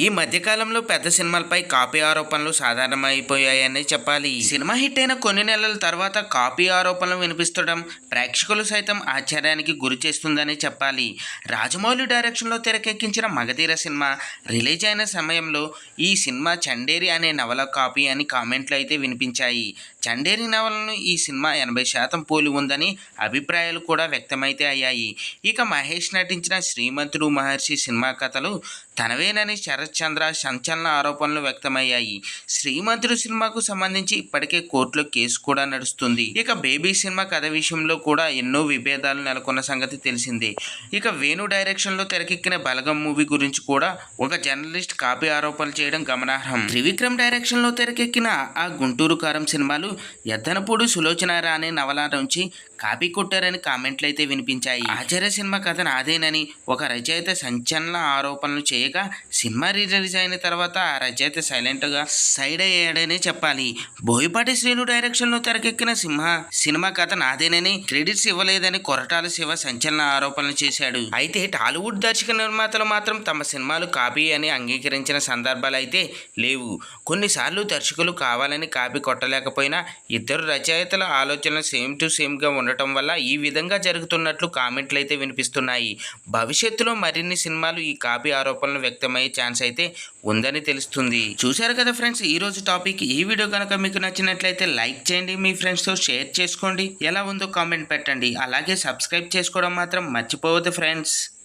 ఈ మధ్యకాలంలో పెద్ద సినిమాలపై కాపీ ఆరోపణలు సాధారణమైపోయాయని చెప్పాలి. సినిమా హిట్ అయిన కొన్ని నెలల తర్వాత కాపీ ఆరోపణలు వినిపిస్తడం ప్రేక్షకులు సైతం ఆశ్చర్యానికి గురి చేస్తుందని చెప్పాలి. రాజమౌళి డైరెక్షన్లో తెరకెక్కించిన మగధీర సినిమా రిలీజ్ అయిన సమయంలో ఈ సినిమా చండేరి అనే నవల కాపీ అని కామెంట్లు అయితే వినిపించాయి. చండేరి నవలను ఈ సినిమా ఎనభై శాతం పోలి ఉందని అభిప్రాయాలు కూడా వ్యక్తమైతే అయ్యాయి. ఇక మహేష్ నటించిన శ్రీమంతుడు మహర్షి సినిమా కథలు తనవేనని శరత్ చంద్ర సంచలన ఆరోపణలు వ్యక్తమయ్యాయి. శ్రీమంతుడు సినిమాకు సంబంధించి ఇప్పటికే కోర్టులో కేసు కూడా నడుస్తుంది. ఇక బేబీ సినిమా కథ విషయంలో కూడా ఎన్నో విభేదాలు నెలకొన్న సంగతి తెలిసిందే. ఇక వేణు డైరెక్షన్లో తెరకెక్కిన బలగం మూవీ గురించి కూడా ఒక జర్నలిస్ట్ కాపీ ఆరోపణలు చేయడం గమనార్హం. త్రివిక్రమ్ డైరెక్షన్లో తెరకెక్కిన ఆ గుంటూరు కారం సినిమాలు ఎద్దనపూడి సులోచన రాణి నవల నుంచి కాపీ కొట్టారని కామెంట్లు అయితే వినిపించాయి. ఆచార్య సినిమా కథ నాదేనని ఒక రచయిత సంచలన ఆరోపణలు చేయగా సినిమా రిలీజ్ అయిన తర్వాత ఆ రచయిత సైలెంట్గా సైడ్ అయ్యాడని చెప్పాలి. బోయపాటి శ్రీను డైరెక్షన్లో తెరకెక్కిన సింహ సినిమా కథ నాదేనని క్రెడిట్స్ ఇవ్వలేదని కొరటాల శివ సంచలన ఆరోపణలు చేశాడు. అయితే టాలీవుడ్ దర్శక నిర్మాతలు మాత్రం తమ సినిమాలు కాపీ అని అంగీకరించిన సందర్భాలు అయితే లేవు. కొన్నిసార్లు దర్శకులు కావాలని కాపీ కొట్టలేకపోయినా ఇద్దరు రచయితల ఆలోచనలు సేమ్ టు సేమ్గా ఉండటం వల్ల ఈ విధంగా జరుగుతున్నట్లు కామెంట్లు అయితే వినిపిస్తున్నాయి. భవిష్యత్తులో మరిన్ని సినిమాలు ఈ కాపీ ఆరోపణలు వ్యక్తమయ్యే ఛాన్స్ అయితే ఉందని తెలుస్తుంది. చూశారు కదా ఫ్రెండ్స్ ఈ రోజు టాపిక్. ఈ వీడియో కనుక మీకు నచ్చినట్లయితే లైక్ చేయండి మీ ఫ్రెండ్స్తో షేర్ చేసుకోండి. ఎలా ఉందో కామెంట్ పెట్టండి. అలాగే సబ్స్క్రైబ్ చేసుకోవడం మాత్రం మర్చిపోవద్దు ఫ్రెండ్స్.